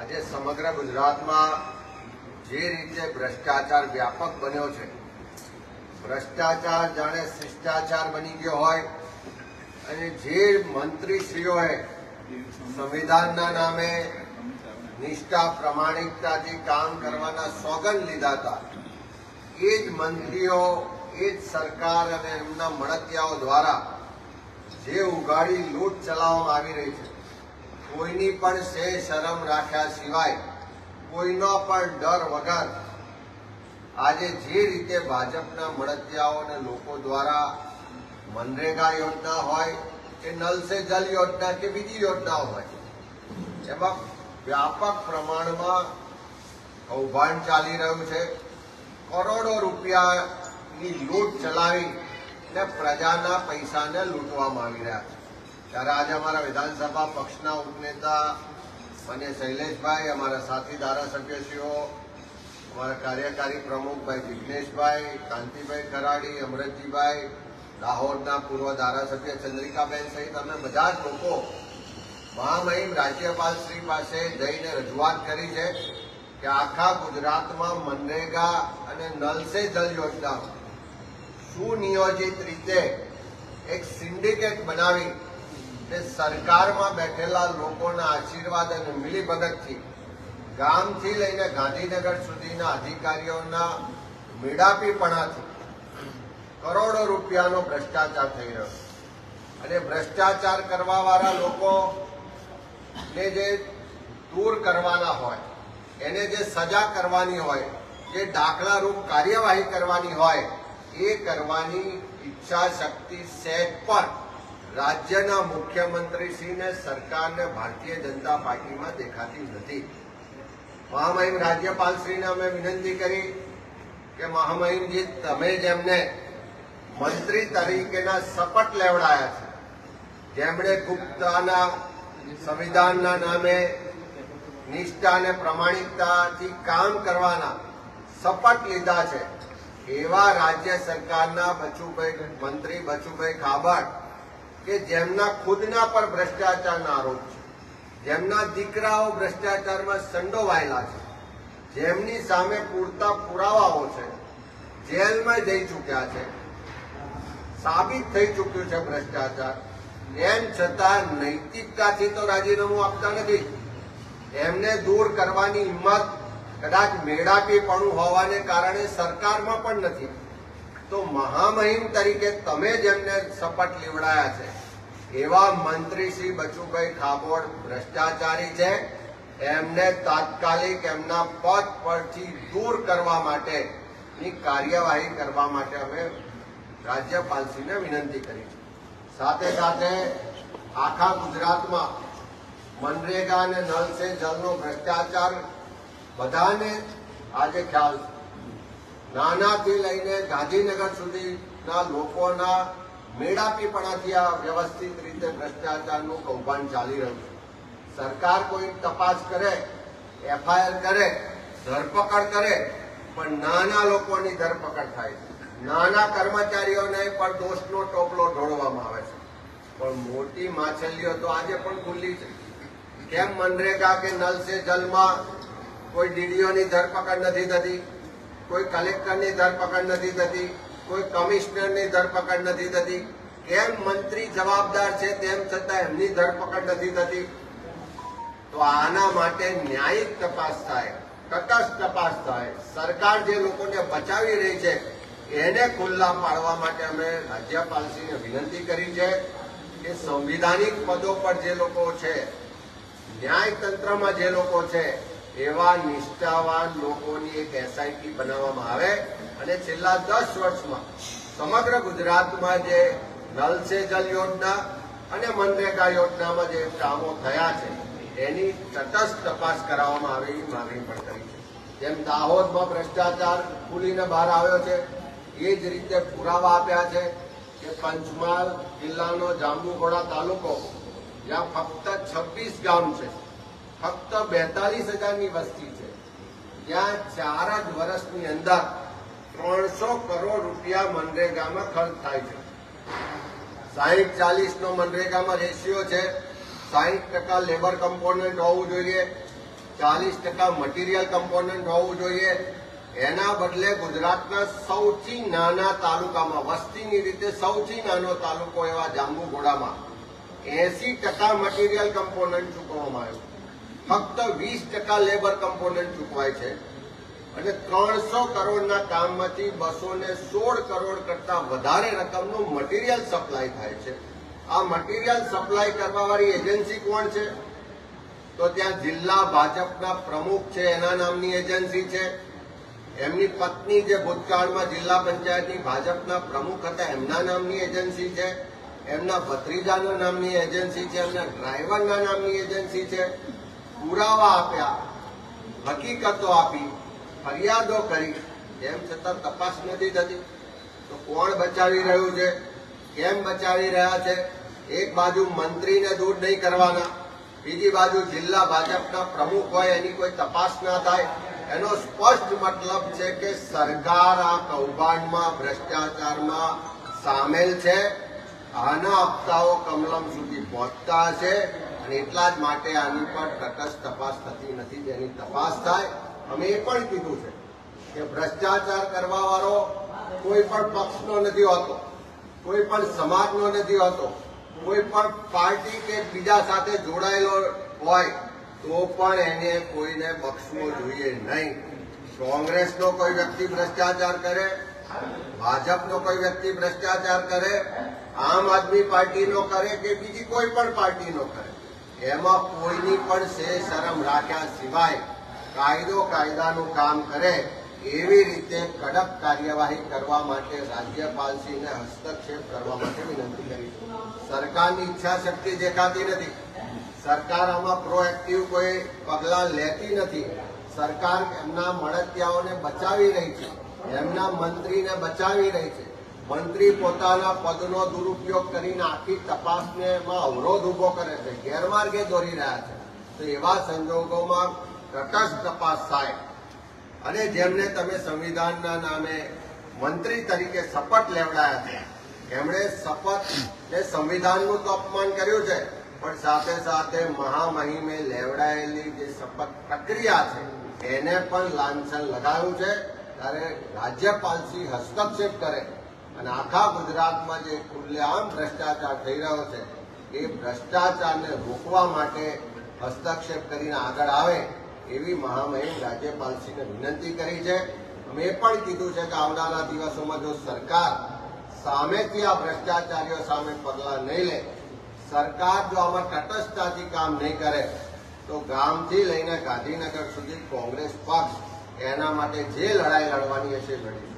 આજે સમગ્ર ગુજરાતમાં જે રીતે ભ્રષ્ટાચાર વ્યાપક બન્યો છે, ભ્રષ્ટાચાર જાણે શિષ્ટાચાર બની ગયો હોય, અને જે મંત્રીશ્રીઓએ સંવિધાનના નામે નિષ્ઠા, પ્રમાણિકતાથી કામ કરવાના સોગંદ લીધા હતા, એ જ મંત્રીઓ, એ જ સરકાર અને એમના મળતિયાઓ દ્વારા જે ઉગાડી, લૂંટ ચલાવવામાં આવી રહી છે. કોઈની પણ સે શરમ રાખ્યા સિવાય કોઈનો પણ ડર વગર આજે જે રીતે ભાજપના મળતિયાઓ અને લોકો દ્વારા મનરેગા યોજના હોય, કે નલ સે જલ યોજના, કે બીજી યોજનાઓ હોય, એમાં વ્યાપક પ્રમાણમાં કૌભાંડ ચાલી રહ્યું છે. કરોડો રૂપિયાની લૂંટ ચલાવી ને પ્રજાના પૈસાને લૂંટવામાં આવી રહ્યા છે. ત્યારે આજે અમારા વિધાનસભા પક્ષના ઉપનેતા અને શૈલેષભાઈ, અમારા સાથી ધારાસભ્યશ્રીઓ, અમારા કાર્યકારી પ્રમુખભાઈ વિઘ્નેશભાઈ કાંતિભાઈ ખરાડી, અમરતજીભાઈ, દાહોદના પૂર્વ ધારાસભ્ય ચંદ્રિકાબેન સહિત અમે બધા જ લોકો મહામહિમ રાજ્યપાલ શ્રી પાસે જઈને રજૂઆત કરી છે કે આખા ગુજરાતમાં મનરેગા અને નલ સે જલ યોજના સુનિયોજિત રીતે એક સિન્ડિકેટ બનાવી ને સરકારમાં બેઠેલા લોકોના આશીર્વાદ અને મિલીભગતથી ગામથી લઈને ગાંધીનગર સુધીના અધિકારીઓના મેળાપીપણાથી કરોડો રૂપિયાનો ભ્રષ્ટાચાર થઈ રહ્યો. અને ભ્રષ્ટાચાર કરવાવાળા લોકો ને જે દૂર કરવાના હોય, એને જે સજા કરવાની હોય, જે દાખલારૂપ કાર્યવાહી કરવાની હોય, એ કરવાની ઈચ્છા શક્તિ સેટ પણ રાજ્યના મુખ્યમંત્રીશ્રીને સરકારને ભારતીય જનતા પાર્ટીમાં દેખાતી નથી. મહામહિમ રાજ્યપાલશ્રીને અમે વિનંતી કરી કે મહામહિમજી, તમે જેમને મંત્રી તરીકેના શપથ લેવડાયા છે, જેમણે ગુપ્તાના સંવિધાનના નામે નિષ્ઠા અને પ્રમાણિકતાથી કામ કરવાના શપથ લીધા છે, એવા રાજ્ય સરકારના બચુભાઈ, મંત્રી બચુભાઈ ખાબડ કે જેમના ખુદના પર ભ્રષ્ટાચારના આરોપ છે. જેમના દીકરાઓ ભ્રષ્ટાચારમાં સંડોવાયેલા છે. જેમની સામે પૂરતા પુરાવાઓ છે. જેલમાં જઈ ચૂક્યા છે. સાબિત થઈ ચૂક્યું છે ભ્રષ્ટાચાર. એમ છતાં નૈતિકતાથી તો રાજીનામું આપતા નથી. એમને દૂર કરવાની હિંમત કદાચ મેળાપીપણું હોવાને કારણે સરકારમાં પણ નથી. તો મહામહિમ તરીકે તમે જેમને શપથ લીવડાયા છે, એવા મંત્રી શ્રી બચુભાઈ ખાબોડ ભ્રષ્ટાચારી છે. એમને તાત્કાલિક એમના પદ પરથી દૂર કરવા માટેની કાર્યવાહી કરવા માટે અમે રાજ્યપાલશ્રીને વિનંતી કરી સાથે સાથે આખા ગુજરાતમાં મનરેગા અને નલ સે જલનો ભ્રષ્ટાચાર બધાને આજે ખ્યાલ છે. નાનાથી લઈને ગાંધીનગર સુધીના લોકોના મેળાપીપણાથી આ વ્યવસ્થિત રીતે ભ્રષ્ટાચારનું કૌભાંડ ચાલી રહ્યું છે. સરકાર કોઈ તપાસ કરે, એફઆઈઆર કરે, ધરપકડ કરે, પણ નાના લોકોની ધરપકડ થાય છે. નાના કર્મચારીઓને પણ દોષનો ટોપલો ઢોળવામાં આવે છે. પણ મોટી માછલીઓ તો આજે પણ ખુલ્લી છે. કેમ મનરેગા કે નલ સે જલમાં કોઈ ડીડીઓની ધરપકડ નથી થતી? કોઈ કલેક્ટરની ધરપકડ નથી થતી, કોઈ કમિશનરની ધરપકડ નથી થતી. કેમ મંત્રી જવાબદાર છે, તેમ છતાં એમની ધરપકડ નથી થતી. તો આના માટે ન્યાયિક તપાસ થાય, તટસ્થ તપાસ થાય. સરકાર જે લોકોને બચાવી રહી છે, એને ખુલ્લા પાડવા માટે અમે રાજ્યપાલશ્રીને વિનંતી કરી છે કે સંવિધાનિક પદો પર જે લોકો છે, ન્યાયતંત્રમાં જે લોકો છે એવા નિષ્ઠાવાન લોકોની એક એસઆઈટી બનાવવામાં આવે અને છેલ્લા દસ વર્ષમાં સમગ્ર ગુજરાતમાં જે નલ સે જલ યોજના અને મનરેગા યોજનામાં જે કામો થયા છે, એની તટસ્થ તપાસ કરાવવામાં આવે એવી માંગણી પણ કરી છે. જેમ દાહોદમાં ભ્રષ્ટાચાર ખુલીને બહાર આવ્યો છે, એ જ રીતે પુરાવા આપ્યા છે કે પંચમહાલ જિલ્લાનો જાંબુઘોડા તાલુકો, જ્યાં ફક્ત છવ્વીસ ગામ છે. ફક્ત બેતાલીસ હજારની વસ્તી છે. જ્યાં ચાર જ વર્ષની અંદર ત્રણસો કરોડ રૂપિયા મનરેગામાં ખર્ચ થાય છે. સાહીઠ ચાલીસ નો મનરેગામાં રેશિયો છે. સાહીઠ ટકા લેબર કમ્પોનન્ટ હોવું જોઈએ. ચાલીસ ટકા મટીરિયલ કમ્પોનન્ટ હોવું જોઈએ. એના બદલે ગુજરાતના સૌથી નાના તાલુકામાં, વસ્તીની રીતે સૌથી નાનો તાલુકો એવા જાંબુઘોડામાં એસી ટકા મટીરિયલ કમ્પોનન્ટ ચૂકવવામાં આવ્યું. ફક્ત વીસ ટકા લેબર કમ્પોનન્ટ ચૂકવાય છે અને ત્રણસો કરોડના કામમાંથી બસો ને સોળ કરોડ કરતા વધારે રકમનું મટીરિયલ સપ્લાય થાય છે. આ મટીરિયલ સપ્લાય કરવાવાળી એજન્સી કોણ છે? તો ત્યાં જિલ્લા ભાજપના પ્રમુખ છે, એના નામની એજન્સી છે. એમની પત્ની જે ભૂતકાળમાં જિલ્લા પંચાયતની ભાજપના પ્રમુખ હતા, એમના નામની એજન્સી છે. એમના ભત્રીજાના નામની એજન્સી છે, એમના ડ્રાઈવરના નામની એજન્સી છે. પુરાવા આપ્યા, હકીકતો આપી, ફરિયાદો કરી. તેમ છતાં તપાસ નથી થતી. તો કોણ બચાવી રહ્યું છે? કેમ બચાવી રહ્યા છે? એક બાજુ મંત્રીને દૂર નહીં કરવાના, બીજી બાજુ જિલ્લા ભાજપના પ્રમુખ હોય એની કોઈ તપાસ ના થાય. એનો સ્પષ્ટ મતલબ છે કે સરકાર આ કૌભાંડમાં, ભ્રષ્ટાચારમાં સામેલ છે. આના હપ્તાઓ કમલમ સુધી પહોંચતા હશે. એટલા જ માટે આની પર તટસ્થ તપાસ થતી નથી. જેની તપાસ થાય, અમે એ પણ કીધું છે કે ભ્રષ્ટાચાર કરવા વાળો કોઈ પણ પક્ષનો નથી હોતો, કોઈ પણ સમાજનો નથી હોતો, કોઈ પણ પાર્ટી કે બીજા સાથે જોડાયેલો હોય, તો પણ એને કોઈને બક્ષવો જોઈએ નહીં. કોંગ્રેસનો કોઈ વ્યક્તિ ભ્રષ્ટાચાર કરે, ભાજપનો કોઈ વ્યક્તિ ભ્રષ્ટાચાર કરે, આમ આદમી પાર્ટીનો કરે કે બીજી કોઈ પણ પાર્ટીનો કરે. એમાં કોઈની પણ સે શરમ રાખ્યા સિવાય કાયદો કાયદાનું કામ કરે એવી રીતે કડક કાર્યવાહી કરવા માટે રાજ્યપાલશ્રીને હસ્તક્ષેપ કરવા માટે વિનંતી કરી સરકારની ઈચ્છા શક્તિ દેખાતી નથી. સરકાર આમાં પ્રોએક્ટિવ કોઈ પગલાં લેતી નથી. સરકાર એમના મળતિયાઓને બચાવી રહી છે. એમના મંત્રીને બચાવી રહી છે. મંત્રી પોતાના પદનો દુરુપયોગ કરીને આખી તપાસને એમાં અવરોધ ઊભો કરે છે, ગેરમાર્ગે દોરી રહ્યા છે. તો એવા સંજોગોમાં તટસ્થ તપાસ થાય. અને જેમને તમે સંવિધાનના નામે મંત્રી તરીકે શપથ લેવડાયા છે, એમણે શપથ ને સંવિધાનનું તો અપમાન કર્યું છે, પણ સાથે સાથે મહામહિમે લેવડાયેલી જે શપથ પ્રક્રિયા છે, એને પણ લાંછન લગાવ્યું છે. ત્યારે રાજ્યપાલશ્રી હસ્તક્ષેપ કરે. અને આખા ગુજરાતમાં જે ખુલ્લેઆમ ભ્રષ્ટાચાર થઈ રહ્યો છે, એ ભ્રષ્ટાચારને રોકવા માટે હસ્તક્ષેપ કરીને આગળ આવે, એવી મહામહિમ રાજ્યપાલશ્રીને વિનંતી કરી છે. અમે પણ કીધું છે કે આવનારા દિવસોમાં જો સરકાર સામેથી આ ભ્રષ્ટાચારીઓ સામે પગલાં નહીં લે, સરકાર જો આમાં તટસ્થતાથી કામ નહીં કરે, તો ગામથી લઈને ગાંધીનગર સુધી કોંગ્રેસ પક્ષ એના માટે જે લડાઈ લડવાની હશે લડીશું